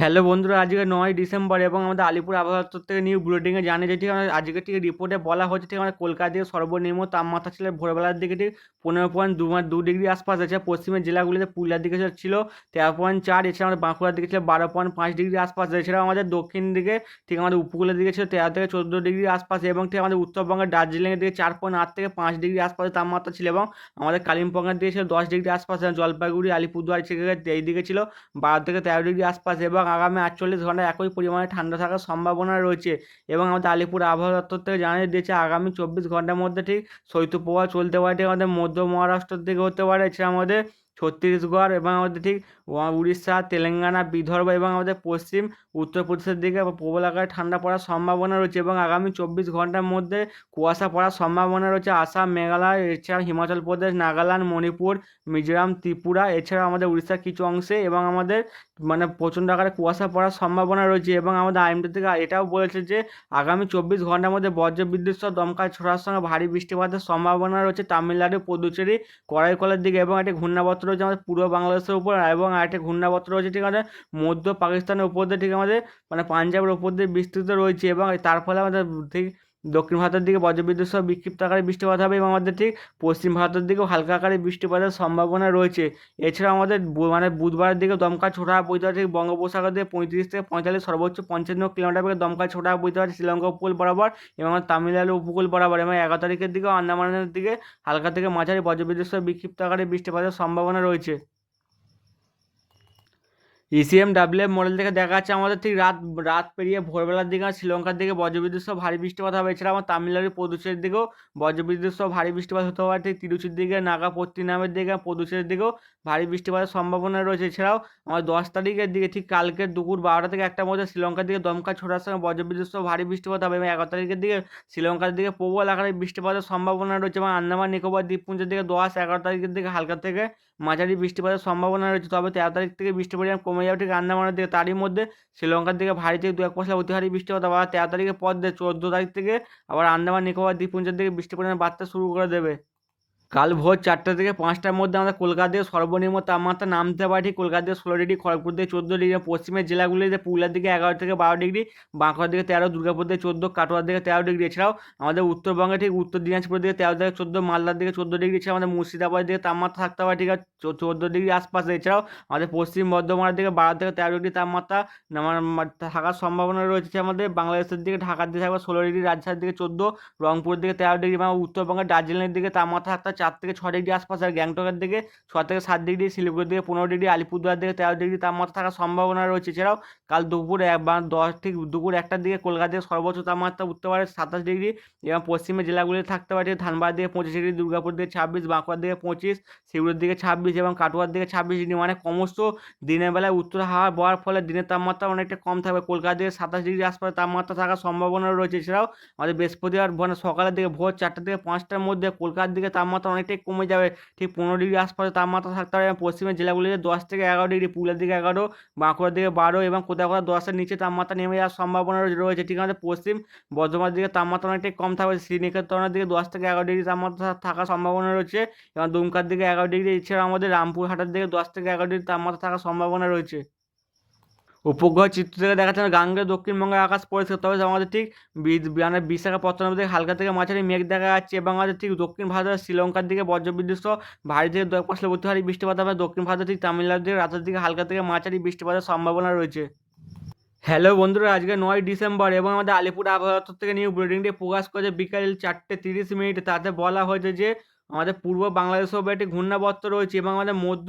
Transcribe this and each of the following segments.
Hello বন্ধুরা, আজকে নয় ডিসেম্বর এবং আমাদের আলিপুর আবহাওয়া দপ্তর থেকে নিউ বুলেটিনে জানিয়ে যে ঠিক আমাদের আজকে ঠিক রিপোর্টে বলা হচ্ছে ঠিক, আমাদের কলকাতা থেকে সর্বনিম্ন তাপমাত্রা ছিল ভোরবেলার দিকে ঠিক পনেরো পয়েন্ট দু দু ডিগ্রি আশপাশ আছে, পশ্চিমের জেলাগুলিতে পুরুলিয়ার দিকে ছিল তেরো পয়েন্ট চার, এছাড়া আমাদের বাঁকুড়ার দিকে ছিল বারো পয়েন্ট পাঁচ ডিগ্রি আশপাশ এছাড়াও আমাদের দক্ষিণ দিকে ঠিক আমাদের উপকূলের দিকে ছিল তেরো থেকে চোদ্দ ডিগ্রি আশপাশ এবং ঠিক আমাদের উত্তরবঙ্গের দার্জিলিংয়ের দিকে চার পয়েন্ট আট থেকে পাঁচ ডিগ্রি আশপাশে তাপমাত্রা ছিল এবং আমাদের কালিম্পংয়ের দিকে ছিল দশ ডিগ্রি আশপাশ জলপাইগুড়ি, আলিপুরদুয়ার এই দিকে ছিল বারো থেকে তেরো ডিগ্রি আশপাশ এবং আগামী আটচল্লিশ ঘন্টায় একই পরিমাণে ঠান্ডা থাকার সম্ভাবনা রয়েছে এবং আমাদের আলিপুর আবহাওয়া দপ্তর থেকে জানিয়ে দিয়েছে আগামী চব্বিশ ঘণ্টার মধ্যে ঠিক শৈত্যপ্রবাহ চলতে পারে আমাদের মধ্য মহারাষ্ট্র দিকে হতে পারে, এছাড়া আমাদের ছত্তিশগড় এবং আমাদের ঠিক উড়িষ্যা, তেলেঙ্গানা, বিদর্ভ এবং আমাদের পশ্চিম, উত্তরপ্রদেশের দিকে প্রবল আকারে ঠান্ডা পড়ার সম্ভাবনা রয়েছে এবং আগামী চব্বিশ ঘণ্টার মধ্যে কুয়াশা পড়ার সম্ভাবনা রয়েছে। আসাম, মেঘালয়, এছাড়া হিমাচল প্রদেশ, নাগাল্যান্ড, মণিপুর, মিজোরাম, ত্রিপুরা, এছাড়া আমাদের উড়িষ্যার কিছু অংশে এবং আমাদের মানে প্রচণ্ড আকারে কুয়াশা পড়ার সম্ভাবনা রয়েছে এবং আমাদের আইএমডি থেকে এটাও বলেছে যে আগামী চব্বিশ ঘণ্টার মধ্যে বজ্রবিদ্যুৎ সহ দমকা ছোড়ার সঙ্গে ভারী বৃষ্টিপাতের সম্ভাবনা রয়েছে। তামিলনাড়ু, পুদুচেরি, করাইকলের দিকে এবং একটি ঘূর্ণাবর্ত রয়েছে আমাদের পূর্ব বাংলাদেশের উপর এবং আরেকটি ঘূর্ণাবর্ত রয়েছে, ঠিক আছে? মধ্য পাকিস্তানের উপর দিয়ে, ঠিক আমাদের মানে পাঞ্জাবের উপর দিয়ে বিস্তৃত রয়েছে এবং তার ফলে আমাদের, ঠিক দক্ষিণ ভারতের দিকে বজ্রবিদ্যুৎ সহ বিক্ষিপ্ত আকারে বৃষ্টিপাত হবে এবং আমাদের ঠিক পশ্চিম ভারতের দিকেও হালকা আকারে বৃষ্টিপাতের সম্ভাবনা রয়েছে। এছাড়া আমাদের মানে বুধবারের দিকে দমকা ছোটা বইতে ঠিক বঙ্গোপসাগর দিয়ে পঁয়ত্রিশ থেকে পঁয়তাল্লিশ, সর্বোচ্চ পঞ্চান্ন কিলোমিটার বেগে দমকা ছোটা বইতে পারে শ্রীলঙ্কা উপকূল বরাবর এবং তামিলনাড়ু উপকূল বরাবর এবং এগারো তারিখের দিকেও আন্দামানের দিকে হালকা থেকে মাঝারি বজ্রবিদ্যুৎ সহ বিক্ষিপ্ত আকারে বৃষ্টিপাতের সম্ভাবনা রয়েছে। ইসিএম ডাব্লিউএফ মডেল থেকে দেখা যাচ্ছে আমাদের ঠিক রাত রাত পেরিয়ে ভোরবেলার দিকে শ্রীলঙ্কার দিকে বজ্রবিদ্যুৎ সহ ভারী বৃষ্টিপাত হবে। এছাড়া আমার তামিলনাড়ু পদুচের দিকেও বজ্রবিদ্যুৎ সহ ভারী বৃষ্টিপাত হতে পারে। ঠিক তিরুচির দিকে নাগাপত্তিনামের দিকে পদুচের দিকেও ভারী বৃষ্টিপাতের সম্ভাবনা রয়েছে। এছাড়াও আমার দশ তারিখের দিকে ঠিক কালকের দুপুর বারোটা থেকে একটা মধ্যে শ্রীলঙ্কার দিকে দমকা ছোটার সঙ্গে বজ্রবিদ্যুৎ সহ ভারী বৃষ্টিপাত হবে এবং এগারো তারিখের দিকে শ্রীলঙ্কার দিকে প্রবল আকারে বৃষ্টিপাতের সম্ভাবনা রয়েছে এবং আন্দামান, নিকোবর, দ্বীপপুঞ্জের দিকে দশ, এগারো তারিখের দিকে হালকা থেকে মাঝারি বৃষ্টিপাতের সম্ভাবনা রয়েছে। তবে তেরো তারিখ থেকে বৃষ্টি পরিমাণ কমে যাবে ঠিক আন্দামানের দিকে। তারই মধ্যে শ্রীলঙ্কার দিকে ভারী থেকে দু এক পশলা অতিহারী বৃষ্টিপাত, আবার তেরো তারিখের পর দিয়ে চোদ্দ তারিখ থেকে আবার আন্দামান, নিকোবর, দ্বীপপুঞ্জের দিকে বৃষ্টি পরিমাণ বাড়তে শুরু করে দেবে। কাল ভোর চারটে থেকে পাঁচটার মধ্যে আমাদের কলকাতা দিয়ে সর্বনিম্ন তাপমাত্রা নামতে পারে ঠিক কলকাতা দিয়ে ষোলো ডিগ্রি, খড়গপুর দিয়ে চোদ্দ ডিগ্রি পশ্চিমের জেলাগুলিতে পুরুলিয়ার দিকে এগারো থেকে বারো ডিগ্রি, বাঁকুড়ার দিকে তেরো, দুর্গাপুর দিকে চোদ্দ, কাটোয়ার দিকে তেরো ডিগ্রি। এছাড়াও আমাদের উত্তরবঙ্গে ঠিক উত্তর দিনাজপুর দিকে তেরো থেকে চোদ্দ, মালদার দিকে চোদ্দ ডিগ্রি এছাড়া আমাদের মুর্শিদাবাদের দিকে তাপমাত্রা থাকতে পারে ঠিক আছে চোদ্দ ডিগ্রি আশপাশে। এছাড়াও আমাদের পশ্চিম বর্ধমানের দিকে বারো থেকে তেরো ডিগ্রি তাপমাত্রা থাকার সম্ভাবনা রয়েছে। আমাদের বাংলাদেশের দিকে ঢাকার দিকে থাকবে ষোলো ডিগ্রি, রাজশাহীর দিকে চোদ্দ, রংপুরের দিকে তেরো ডিগ্রি, এবং উত্তরবঙ্গের দার্জিলিংয়ের দিকে তাপমাত্রা থাকতে চার থেকে ছ ডিগ্রি আশপাশে আর গ্যাংটকের দিকে ছ থেকে সাত ডিগ্রি, শিলিগুড়ির দিকে পনেরো ডিগ্রি, আলিপুরদুয়ার দিকে তেরো ডিগ্রি তাপমাত্রা থাকার সম্ভাবনা রয়েছে। এছাড়াও কাল দুপুর এক বা দশ ঠিক দুপুর একটার দিকে কলকাতা থেকে সর্বোচ্চ তাপমাত্রা উঠতে পারে সাতাশ ডিগ্রি এবং পশ্চিমের জেলাগুলি থাকতে পারে ধানবাদ দিকে পঁচিশ ডিগ্রি, দুর্গাপুর দিকে ছাব্বিশ, বাঁকুড়ার দিকে পঁচিশ শিউরের দিকে ছাব্বিশ এবং কাটোয়ার দিকে ছাব্বিশ ডিগ্রি। মানে ক্রমশ দিনের বেলায় উত্তর হাওয়া বওয়ার ফলে দিনের তাপমাত্রা অনেকটা কম থাকবে। কলকাতা দিকে সাতাশ ডিগ্রি আশপাশে তাপমাত্রা থাকার সম্ভাবনা রয়েছে। এছাড়াও আমাদের বৃহস্পতিবার মানে সকালের দিকে ভোর চারটা থেকে পাঁচটার মধ্যে কলকাতার দিকে তাপমাত্রা অনেকটাই কমে যাবে। ঠিক পনেরো ডিগ্রি আশপাশে তাপমাত্রা থাকতে পারে। এবং পশ্চিমের জেলাগুলিতে দশ থেকে এগারো ডিগ্রি, পুরুলিয়ার দিকে এগারো, বাঁকুড়ার দিকে বারো এবং কোথাও কোথাও দশের নিচে তাপমাত্রা নেমে যাওয়ার সম্ভাবনা রয়েছে। ঠিক আছে, পশ্চিম বর্ধমানের দিকে তাপমাত্রা অনেকটাই কম থাকবে। শ্রীনিকেতনের দিকে দশ থেকে এগারো ডিগ্রি তাপমাত্রা থাকার সম্ভাবনা রয়েছে এবং দুমকার দিকে এগারো ডিগ্রি। এছাড়া আমাদের রামপুরহাটের দিকে দশ থেকে এগারো ডিগ্রি তাপমাত্রা থাকার সম্ভাবনা রয়েছে। উপগ্রহ চিত্র থেকে দেখা যাচ্ছে গাঙ্গের দক্ষিণবঙ্গের আকাশ পরিষ্কার, তবে আমাদের ঠিক মানে বিশাখাপত্তনম থেকে হালকা থেকে মাঝারি মেঘ দেখা যাচ্ছে এবং আমাদের ঠিক দক্ষিণ ভারতের শ্রীলঙ্কার দিকে বজ্রবিদ্যুৎ সহ ভারী থেকে দশ পাশে ভারী বৃষ্টিপাত হবে। দক্ষিণ ভারতের ঠিক তামিলনাড়ুর দিকে রাতের দিকে হালকা থেকে মাঝারি বৃষ্টিপাতের সম্ভাবনা রয়েছে। হ্যালো বন্ধুরা, আজকে নয় ডিসেম্বর এবং আমাদের আলিপুর আবহাওয়া দপ্তর থেকে নিউ বুলেটিনটি প্রকাশ করেছে বিকাল চারটে তিরিশ মিনিট। তাতে বলা হয়েছে যে আমাদের পূর্ব বাংলাদেশেও একটি ঘূর্ণাবর্ত রয়েছে এবং আমাদের মধ্য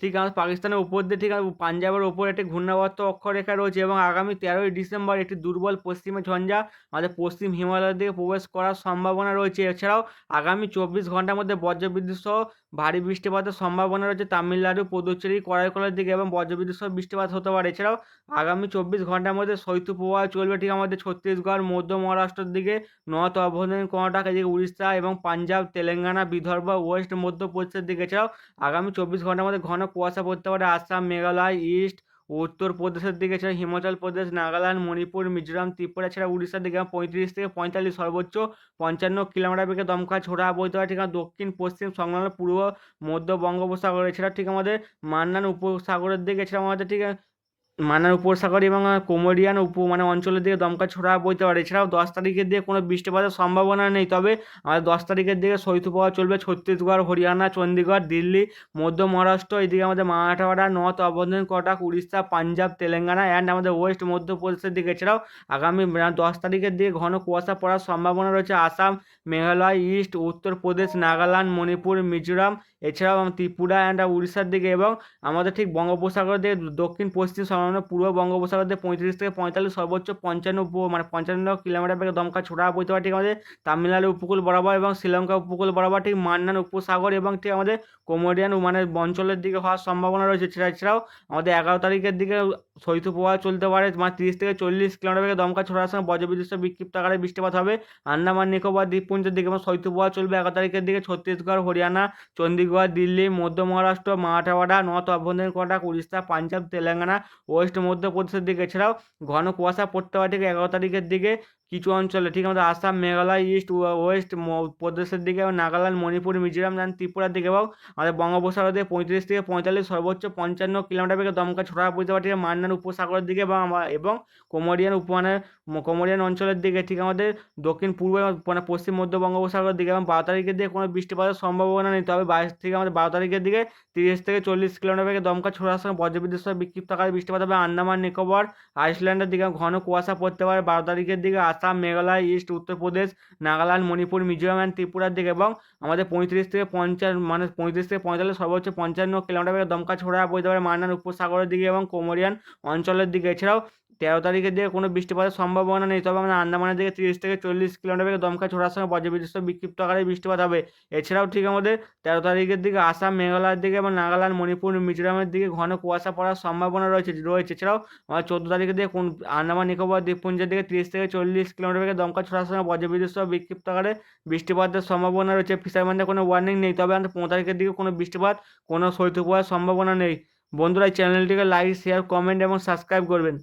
ঠিক আমাদের পাকিস্তানের উপর দিয়ে ঠিক পাঞ্জাবের ওপর একটি ঘূর্ণাবর্ত অক্ষরেখা রয়েছে এবং আগামী তেরোই ডিসেম্বর একটি দুর্বল পশ্চিমে ঝঞ্ঝা আমাদের পশ্চিম হিমালয়ের দিকে প্রবেশ করার সম্ভাবনা রয়েছে। এছাড়াও আগামী চব্বিশ ঘণ্টার মধ্যে বজ্রবিদ্যুৎ সহ ভারী বৃষ্টিপাতের সম্ভাবনা রয়েছে তামিলনাড়ু, পুদুচেরি, করাইকলের দিকে এবং বজ্রবিদ্যুৎ সহ বৃষ্টিপাত হতে পারে। এছাড়াও আগামী চব্বিশ ঘণ্টার মধ্যে শৈত্যপ্রবাহ চলবে ঠিক আমাদের ছত্তিশগড়, মধ্য মহারাষ্ট্রের দিকে, নর্থ অভ্যন্তরীণ কর্ণাটক, এদিকে উড়িষ্যা এবং পাঞ্জাব, তেলেঙ্গানা, বিদর্ভ, ওয়েস্ট মধ্যপ্রদেশের দিকে। এছাড়াও আগামী চব্বিশ ঘণ্টার মধ্যে ঘন কুয়াশা পড়তে পারে, আসাম, মেঘালয়, ইস্ট উত্তরপ্রদেশের দিকে ছাড়া হিমাচল প্রদেশ, নাগাল্যান্ড, মণিপুর, মিজোরাম, ত্রিপুরা ছাড়া উড়িষ্যার দিকে পঁয়ত্রিশ থেকে পঁয়তাল্লিশ সর্বোচ্চ পঞ্চান্ন কিলোমিটার বেগে দমকা ছোড়া বইতে পারে ঠিক দক্ষিণ, পশ্চিম, সংলগ্ন পূর্ব, মধ্য বঙ্গোপসাগর এছাড়া ঠিক আমাদের মান্নান উপসাগরের দিকে এছাড়া আমাদের ঠিক মানার উপসাগর এবং আহ, কোমোরিয়ান উপ মানে অঞ্চলের দিকে দমকা ছোড়া বইতে পারে। এছাড়াও দশ তারিখের দিকে কোনো বৃষ্টিপাতের সম্ভাবনা নেই। তবে আমাদের দশ তারিখের দিকে শৈত্যপ্রবাহ চলবে ছত্তিশগড় হরিয়ানা চণ্ডীগড় দিল্লি মধ্য মহারাষ্ট্র এদিকে আমাদের মারাঠাওয়াড়া নর্থ অবন্ধন কটাক উড়িষ্যা পাঞ্জাব তেলেঙ্গানা অ্যান্ড আমাদের ওয়েস্ট মধ্যপ্রদেশের দিকে। এছাড়াও আগামী দশ তারিখের দিকে ঘন কুয়াশা পড়ার সম্ভাবনা রয়েছে। আসাম মেঘালয় ইস্ট উত্তরপ্রদেশ নাগাল্যান্ড মণিপুর মিজোরাম এছাড়াও ত্রিপুরা অ্যান্ড উড়িষ্যার দিকে। এবং আমাদের ঠিক বঙ্গোপসাগর দিয়ে দক্ষিণ পশ্চিম সংলগ্ন পূর্ব বঙ্গোপসাগর দিয়ে পঁয়ত্রিশ থেকে পঁয়তাল্লিশ সর্বোচ্চ পঞ্চান্ন মানে পঞ্চান্ন কিলোমিটার বেগে দমকা ছোড়া বইতে পারে। ঠিক আমাদের তামিলনাড়ু উপকূল বরাবর এবং শ্রীলঙ্কা উপকূল বরাবর ঠিক মান্নান উপসাগর এবং ঠিক আমাদের কোমোডিয়ান মানে অঞ্চলের দিকে হওয়ার সম্ভাবনা রয়েছে। এছাড়া, এছাড়াও আমাদের এগারো তারিখের দিকে শৈত্যপ্রবাহ চলতে পারে। মানে তিরিশ থেকে চল্লিশ কিলোমিটার বেগে দমকা ছোড়ার সঙ্গে বজ্রবিদ্যুৎ বিক্ষিপ্ত আকারে বৃষ্টিপাত হবে। আন্দামান, নিকোবর, দ্বীপপুঞ্জের দিকে এবং শৈত্যপ্রবাহ চলবে এগারো তারিখের দিকে। ছত্তিশগড়, হরিয়ানা চণ্ডীগড় দিল্লি, মধ্য মহারাষ্ট্র, মারাঠাওয়াড়া, নর্থ অভ্যন্তরীণ কটাক উড়িষ্যা, পাঞ্জাব, তেলেঙ্গানা ওয়েস্ট মধ্যপ্রদেশের দিকে। এছাড়াও ঘন কুয়াশা পড়তে পারে ঠিক এগারো তারিখের দিকে। কিছু অঞ্চলে, ঠিক আমাদের আসাম, মেঘালয়, ইস্ট ওয়েস্ট প্রদেশের দিকে এবং নাগাল্যান্ড, মণিপুর, মিজোরাম, এবং ত্রিপুরার দিকে এবং আমাদের বঙ্গোপসাগর দিয়ে পঁয়ত্রিশ থেকে পঁয়তাল্লিশ সর্বোচ্চ পঞ্চান্ন কিলোমিটার বেগে দমকা ছড়া বইতে পারে মান্নান উপসাগরের দিকে এবং এবং কোমোরিয়ান উপ মানে ম- কোমোরিয়ান অঞ্চলের দিকে, ঠিক আমাদের দক্ষিণ, পূর্ব মানে পশ্চিম মধ্য বঙ্গোপসাগরের দিকে এবং বারো তারিখের দিকে কোনো বৃষ্টিপাতের সম্ভাবনা নেই। তবে বাইশ থেকে আমাদের বারো তারিখের দিকে তিরিশ থেকে চল্লিশ কিলোমিটার বেগে দমকা ছড়ার সঙ্গে বজ্রবিদ্যুৎ বিক্ষিপ্ত আকারে বৃষ্টিপাত হবে। আন্দামান, নিকোবর, আইসল্যান্ডের দিকে ঘন কুয়াশা পড়তে পারে। বারো তারিখের দিকে আসাম মেঘালয় ইস্ট উত্তরপ্রদেশ নাগাল্যান্ড, মণিপুর, মিজোরাম অ্যান্ড ত্রিপুরার দিকে এবং আমাদের পঁয়ত্রিশ থেকে পঞ্চাশ মানে পঁয়ত্রিশ থেকে পঁয়তাল্লিশ সর্বোচ্চ পঞ্চান্ন কিলোমিটার দমকা ছড়া বইতে পারে মান্নান উপসাগরের দিকে এবং কোমোরিয়ান অঞ্চলের দিকে। এছাড়াও তেরো তারিখের দিকে কোনো বৃষ্টিপাতের সম্ভাবনা নেই। তবে আমাদের আন্দামানের দিকে তিরিশ থেকে চল্লিশ কিলোমিটার দমকা ছোড়ার সঙ্গে বজ্রবিদ্যুৎ বিক্ষিপ্ত আকারে বৃষ্টিপাত হবে। এছাড়াও ঠিক আমাদের তেরো তারিখের দিকে আসাম, মেঘালয়ের দিকে এবং নাগাল্যান্ড, মণিপুর, মিজোরামের দিকে ঘন কুয়াশা পড়ার সম্ভাবনা রয়েছে রয়েছে। এছাড়াও আমাদের চোদ্দ তারিখের দিকে কোন আন্দামান, নিকোবর, দ্বীপপুঞ্জের দিকে তিরিশ থেকে চল্লিশ কিলোমিটার দমকা ছোড়ার সঙ্গে বজ্রবিদ্যুৎ বিক্ষিপ্ত আকারে বৃষ্টিপাতের সম্ভাবনা রয়েছে। ফিশারম্যানদের কোনো ওয়ার্নিং নেই, তবে আমাদের পনেরো তারিখের দিকে কোনো বৃষ্টিপাত, কোনো শৈত্যপ্রবাহের সম্ভাবনা নেই। বন্ধুরা চ্যানেলটিকে লাইক শেয়ার কমেন্ট এবং সাবস্ক্রাইব করবেন।